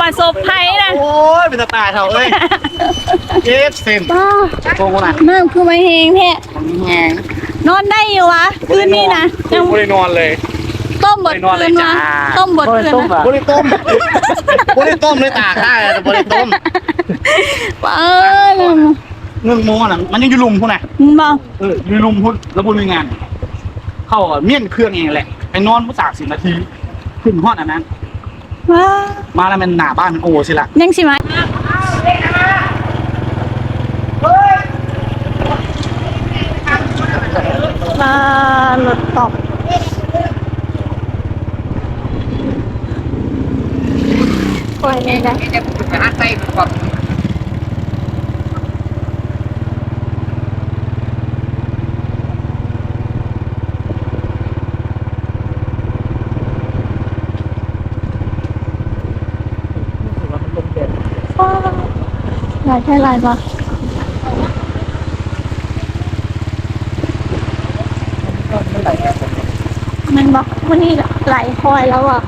ประสบภัยนะโอ้ยเป็นตาตายเท่าเอ้ยเจ็บเส้นบ้าโกงน่ะน้ำคือไม่แห้งแท้แหงนอนได้อยู่วะคืนนี้นะยังไม่ได้นอนเลยต้มบดไม่นอนเลคืยนจ้าวะต้มบดคืนนะบริต้มบริต้มเลยตากได้แต่บริต้มเออเงื่อนโมน่ะมันยังอยู่ลุมพุ่นน่ะมึงบอกเอออยู่ลุมพุ่นแล้วบุญมีงาน เข้าอะเมี่ยนเครื่องเองแหละไปนอนผู้สากสิบนาที ขึ้นห้องอันนั้น ว้ามาแล้วมันหนาบ้านมันโอสิละยังสิไหมมารถตกปล่อยเลยนะว้าวหลายใช่หลายปะมันบอกวันนี้ไหลคอยแล้วอะ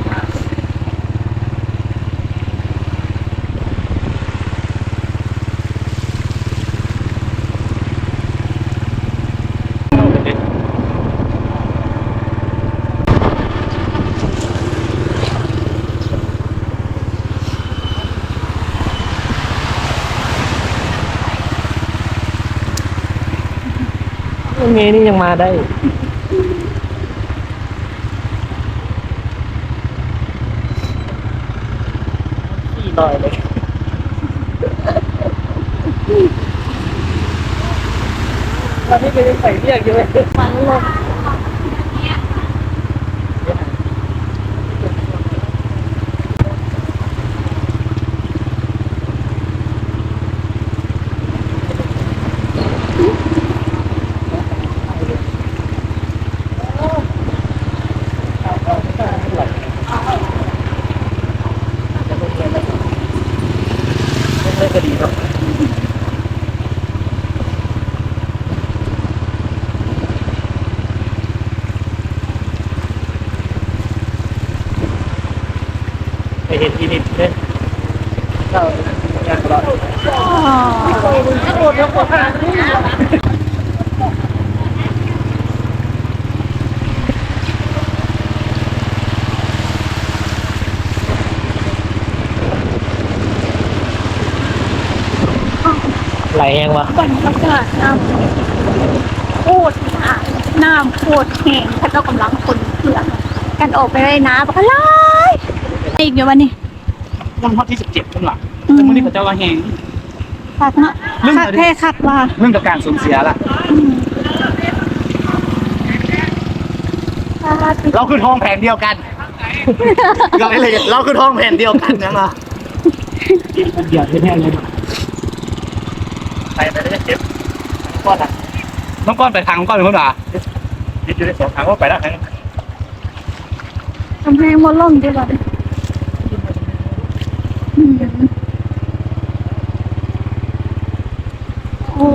เมนี่ยังมาได้สี่ร้อยเลยตอนนี้ก็ยังใส่เรียกอยู่เลยฟังลมเรื่องก็ดีเนาะไป เห็นทีนิดเนี่ยเจ้างานตลอดอ๋อไหลแหงวะบรรยากาศน้ำโคตรสะอาน้ำโคตรแห้งถ้าเรากำลังคนเครื่องกันออกไปได้นะปะคะเลยอีกเดี๋ยววันนี้ วันวันที่สิบเจ็ดข้างหลังอืมซึ่งวันนี้เขาเจ้าก็แหง คักเนาะเรื่องคักอะไร แท้คักว่าเรื่องกับการสูญเสียล่ะคักเราคือทองแผ่นเดียวกัน เราอะไรกันเราคือทองแผ่นเดียวกันนะมามันเดือดแน่เลยไปไปได้เจ็บก้อนอะน้องก้อนไปทางน้องก้อนเป็นคนด่ายึดอยู่ในสองทางว่าไปได้ทางทำให้มดล่มดีกว่าอืมโอ้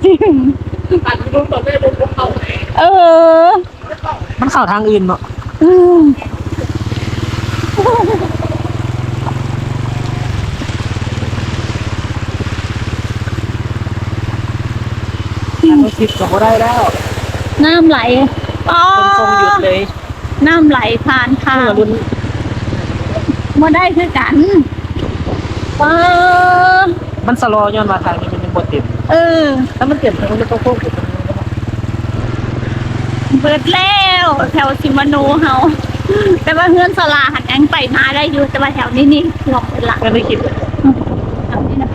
เงินผักจิ้มเออ มันเข้าทางอื่นเนาะอืมเราคิดก็บ่ได้แล้ว น้ำไหลอ๋อคนทรงหยุดเลย น้ำไหลผ่านทางเมื่อรุ่นมาได้คือกันว้ามันสโลว์ย้อนมาทางนี้มันยังบ่เต็ม เออถ้ามันเต็มทางนี้มันต้องโค้งไปตรงนี้เบิดแล้วแถวซิมาโนเฮาแต่ว่าเฮือนสลาหันแองไปมาได้อยู่แต่ว่าแถวนี้นี่หลอกเป็นหลักก็ได้คิดแถวนี้นะ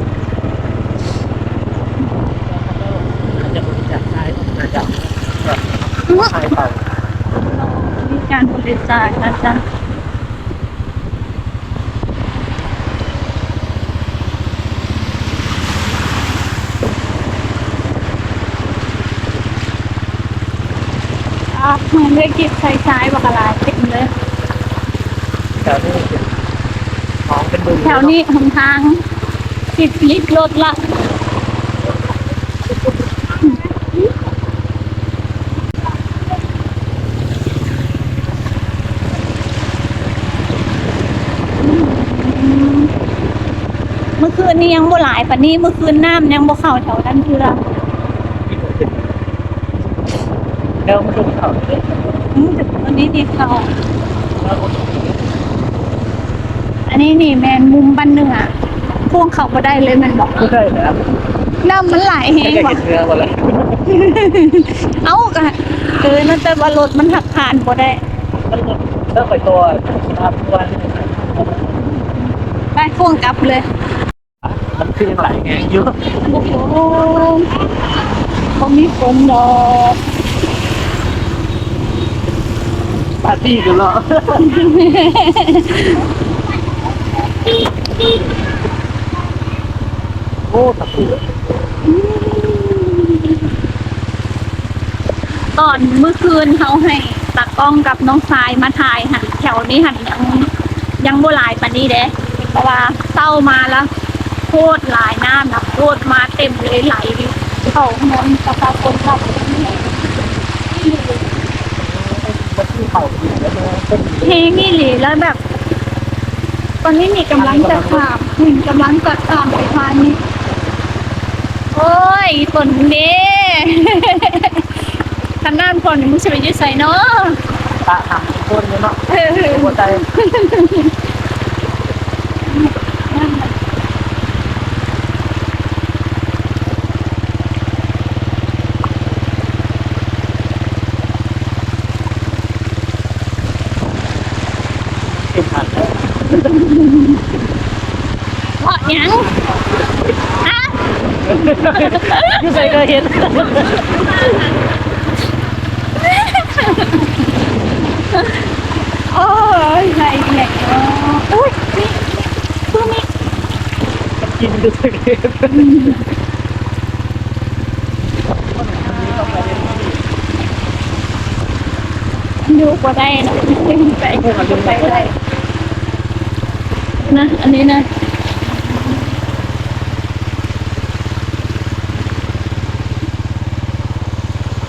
จะบริจาคได้น่าจะใช่เปล่ามีการบริจาคนะจ๊ะ มันได้กินใช้ใช้บอกอะไรต็ดเลยแถวนี้ของเป็นบึงแถวนี้หนทางติดลิฟต์รถละเมื่อคืนนี้ยังบ่หลายปะนี้เมื่อคืนน้ำยังบ่เข่าแถวนั้นเทือ เดี๋ยวมันจะเข้าเลยอืมแต่วันนี้นี่เข้าอันนี้นี่แมนมุมบ้านเหนือพ่วงเขาบ่ได้เลยแมันบอก ไม่ใช่นะครับน้ำมันไหลแฮไม่งได้ว่ะกินเนื้อมาเลยเอ้ากะเออนั่นแต่ว่ารถมันหักผ่านบ่ได้มันเริ่มไปตัวตามวันไปพ่วงกลับเลย มันคือยังไหลไงเยอะ โอ้โหบ่มีฝนดอก ปาร์ตี้กันเหรอโอ้ตะปูตอนเมื่อคืนเขาให้ตากล้องกับน้องทรายมาถ่ายหันแถวนี้หันยังยังโบหลายปานนี้เด้เพราะว่าเศร้ามาแล้วโคตรหลายน้ำนะโคตรมาเต็มเลยไหลเข้าถนนประชาชนขับ มันคือเข่าดีแล้วนะเป็นเพลงนี่หลีแล้วแบบ ตอนนี้มีกำลังจะข้ามถึงกำลังจะข้ามไปทางนี้ โอ้ยฝนเด้ทางด้านฝนมึงจะไปอยืดใส่เนาะตาทำคนเนาะเออหัวใจ เป็นหันเพราะหยังฮะยูใส่ก็เห็นโอ้ยไหนไหนอุ้ยนี่คือมีกินยูใส่ก็เห็นดูก็ได้นะขึ้นไปขึ้นไปได้ นะ อันนี้นะ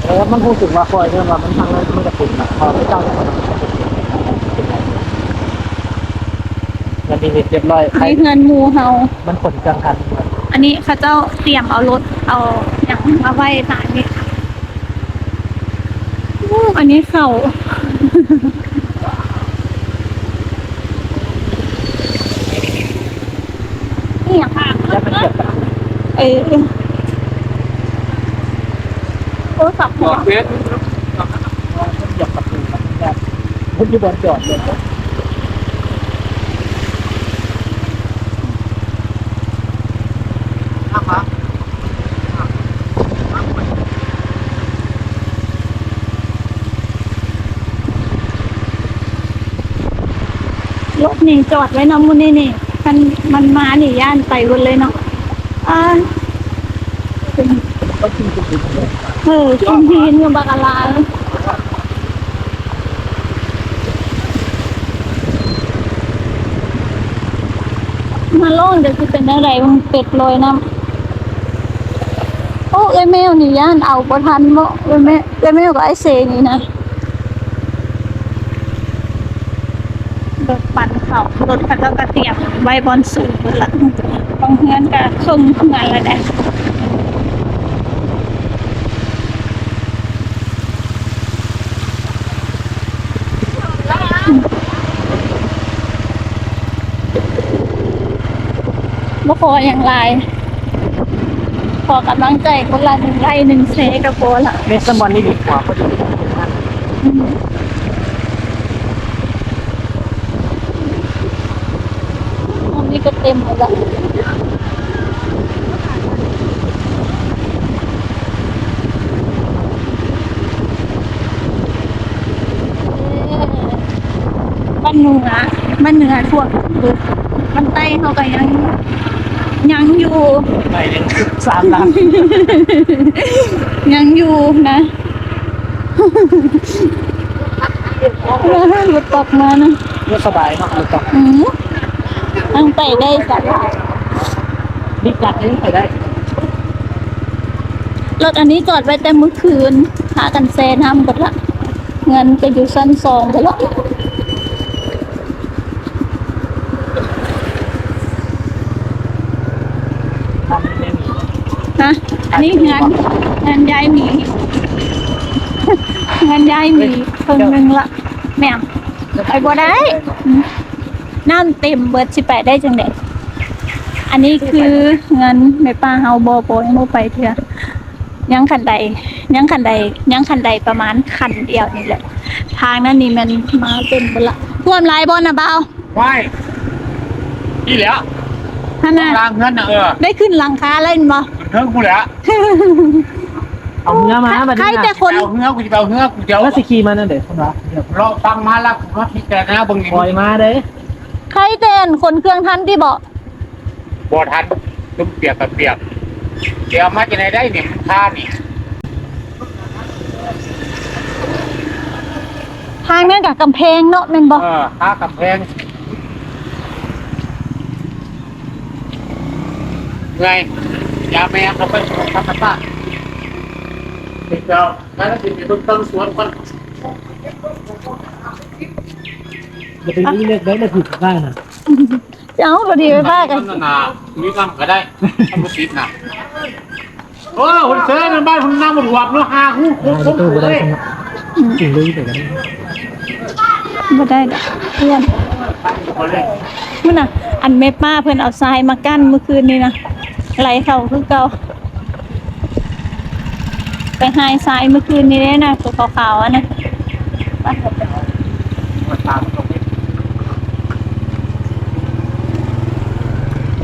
เออมันคงถึงว่าคอยเรื่องว่ามันทางนั้นมันจะปุ่นนะพอไม่เจ้ามันดีเรียบร้อยใครมีเงินมูเฮา มันผลกลางกันอันนี้เขาเจ้าเตรียมเอารถเอาอย่างมาไว้ตายนี่อู้อันนี้เข่า นี่อย่าง แล้วมันเกิดแบบ เออโอ้สับหัวเฟสมันหยอกประตูมันแบบมันอยู่นจอดเลยรถนี่จอดไว้เน้ำมันนี่นี่ มันมันมาหนีย่านไปหมดเลยเนาะอ่าก็กินเลยเนาะ เป็นอะไรมันเป็ดลอยน้ำโอ้เอ้ยแมวนี่ย่านเอาประทันบ่เอ้ยแม่เอ้ยแมวกับไอเซนี่นะรถปั่นเขารถเขาเจ้ากระเตียมไว้บอนสูงหมดละ บางเฮือนกับครึ่งเฮือนละแดะบ่ขออย่างไรขอกำลังใจคนละหนึ่งไร่หนึ่งเซกับโบละเมสมอนนี่ดีกว่าพอดีอันนี้ก็เต็มหมดละ เอ้ยบ้านเหนือบ้านเหนือทั่วบุกบ้านใต้เขาก็ยัง ยังอยู่ ไปหนึ่งสามล้านยังอยู่นะเราให้รถตกมานะเมื่อสบายเนาะมันต้องอืมตั้งไปได้สักิกัดนี่ไปได้รถอันนี้จอดไว้แต่เมื่อคืนหากันแซนทำหมดละเงินก็อยู่ชั้นสองไปแล้วอันนี้เงินเงินยายหมีเงินยายหมีเพิ่งหนึ่งละแม่มไปบ่ได้น้ำเต็มเบิดสิไปดได้จังได๋ อันนี้คือเงินแม่ป้าเฮาบ่โปรยบ่ไปเถื่อยังคันใดยังคันใดยังคันใดประมาณคันเดียวนี่แหละ ทางนั้นนี่มันมาเต็มเบิดละท่วมหลายบ่น่ะบ่าวไม่นี่แหละท่านน่ะกลางเงินน่ะเออได้ขึ้นหลังคาเล่นบ่ เทิงกูแหละเอาเนื้อมาบัดใครนี้แต่นะคนเอาเงือกูจะเอาเงือกูจะเอาแล้วสิขี่มานั่นเด้คนละเดี๋ยวรอฟังมาแล้วกูว่าพิจารณาเบิ่งนี่ปล่อยมาเด้ใครแต่นคนเครื่องทันที่บ่ บ่ทันตุ้มเปียกกับเปียกเดี๋ยวมาจะไหนได้เนี่ยมันท่านี่ทางนั้นกับกำแพงเนาะแม่นบ่เออท่ากำแพงไงยาแม่เขาไปสวนธรรมชาติเด็กเราแล้วก็จะมีเบิ่งเติมสวนคนจะไปนี่เลือกได้มาถูกได้นะ เจ้าบ่ดีไปบ้ากันนั่นน่ะมีกำก็ได้ทำบุติดน่ะโอ้คนเซ่ในบ้านคนนั่งบนหัวเนาะหาหูคุ้มได้คุ้มตู้ก็เลได้ยถึงลุยไปกันบ่ได้ดอกเพื่อนมาเลยมื้อน่ะ อันแม่ป้าเพิ่นเอาทรายมากั้นเมื่อคืนนี้นะไหลเข้าคือเก่าไปหายทรายเมื่อคืนนี้เด้นะตัวขาวๆอะนะไปเถอะไปมาตามตรงนี้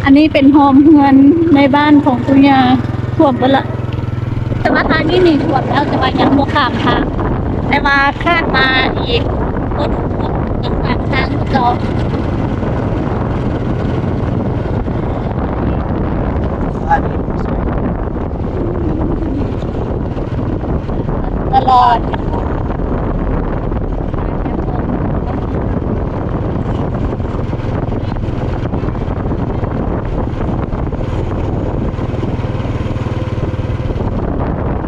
อันนี้เป็นหอมเงินในบ้านของคุณยาท่วมไปละแต่ว่าทางนี้นี่ท่วมแล้วจะมายังบ่ขามค่ะแต่ว่าคาดมาอีกรถท่วมยังกานทางเรา ตลอด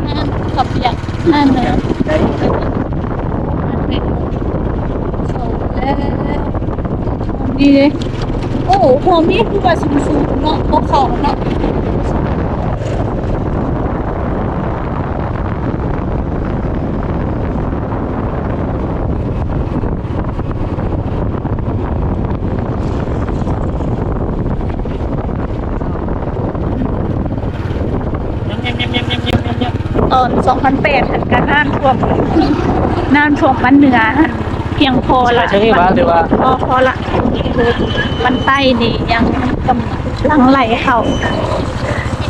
นั่นกับอย่างนั่นเลยมันเป็นโซแล้วดีเลย โอ้โหโฮมนี่คือว่าสูงๆเนาะพวกเขาเนาะตอน2008หันกันน้ำท่วมน้ำท่วมบ้านเหนือหัน เพียงพอละใช่ไหมว่าหรือว่าพอพอละคือวันใต้นี่ยังกำลังไหลเข้า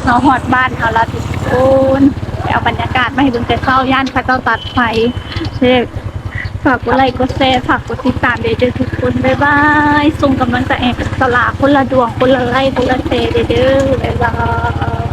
เราหอดบ้านเขาละทุกคนไปเอาบรรยากาศมาให้เบิ่งแต่เข้าย่านพระเจ้าตัดไฟเช็คฝากกดไลค์กดแชร์ฝากกดติดตามเด้อทุกคนบ๊ายบายส่งกำลังใจให้สลากคนละดวงคนละไลค์คนละแชร์เด้อบ๊ายบาย